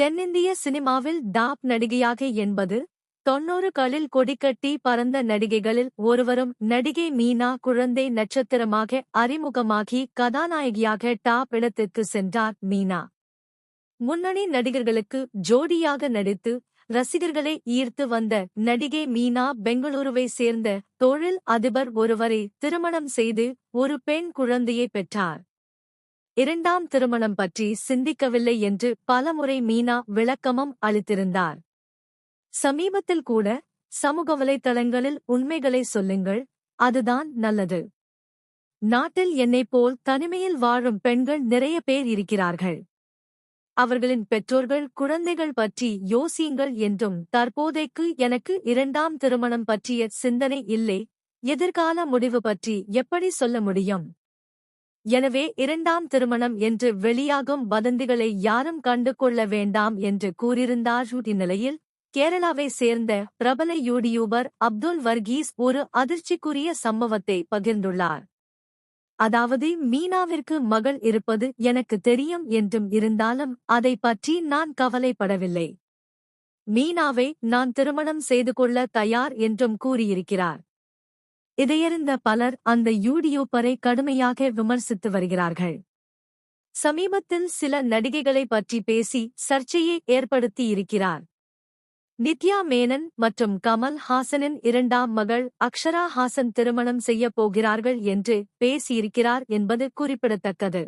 தென்னிந்திய சினிமாவில் டாப் நடிகையாக என்பது தொன்னூறுகளில் கொடிக்கட்டி பறந்த நடிகைகளில் ஒருவரும் நடிகை மீனா குழந்தை நட்சத்திரமாக அறிமுகமாகி கதாநாயகியாக டாப் இடத்திற்கு சென்றார் மீனா. முன்னணி நடிகர்களுக்கு ஜோடியாக நடித்து ரசிகர்களை ஈர்த்து வந்த நடிகை மீனா பெங்களூருவை சேர்ந்த தொழில் அதிபர் ஒருவரை திருமணம் செய்து ஒரு பெண் குழந்தையை பெற்றார். இரண்டாம் திருமணம் பற்றி சிந்திக்கவில்லை என்று பலமுறை மீனா விளக்கமும் அளித்திருந்தார். சமீபத்தில் கூட சமூக வலைத்தளங்களில் உண்மைகளை சொல்லுங்கள் அதுதான் நல்லது. நாட்டில் என்னைப் போல் தனிமையில் வாழும் பெண்கள் நிறைய பேர் இருக்கிறார்கள். அவர்களின் பெற்றோர்கள் குழந்தைகள் பற்றி யோசியுங்கள் என்றும் தற்போதைக்கு எனக்கு இரண்டாம் திருமணம் பற்றிய சிந்தனை இல்லை எதிர்கால முடிவு பற்றி எப்படி சொல்ல முடியும்? எனவே இரண்டாம் திருமணம் என்று வெளியாகும் வதந்திகளை யாரும் கண்டு கொள்ள வேண்டாம் என்று கூறியிருந்தார் இந்நிலையில் கேரளாவை சேர்ந்த பிரபல யூடியூபர் அப்துல் வர்கீஸ் ஒரு அதிர்ச்சிக்குரிய சம்பவத்தை பகிர்ந்துள்ளார். அதாவது மீனாவிற்கு மகள் இருப்பது எனக்கு தெரியும் என்றும் இருந்தாலும் அதை பற்றி நான் கவலைப்படவில்லை. மீனாவை நான் திருமணம் செய்து கொள்ள தயார் என்றும் கூறியிருக்கிறார். இதையறிந்த பலர் அந்த யூடியூப்பரை கடுமையாக விமர்சித்து வருகிறார்கள். சமீபத்தில் சில நடிகைகளை பற்றி பேசி சர்ச்சையை ஏற்படுத்தியிருக்கிறார் நித்யா மேனன் மற்றும் கமல் ஹாசனின் இரண்டாம் மகள் அக்ஷரா ஹாசன் திருமணம் செய்யப் போகிறார்கள் என்று பேசியிருக்கிறார் என்பது குறிப்பிடத்தக்கது.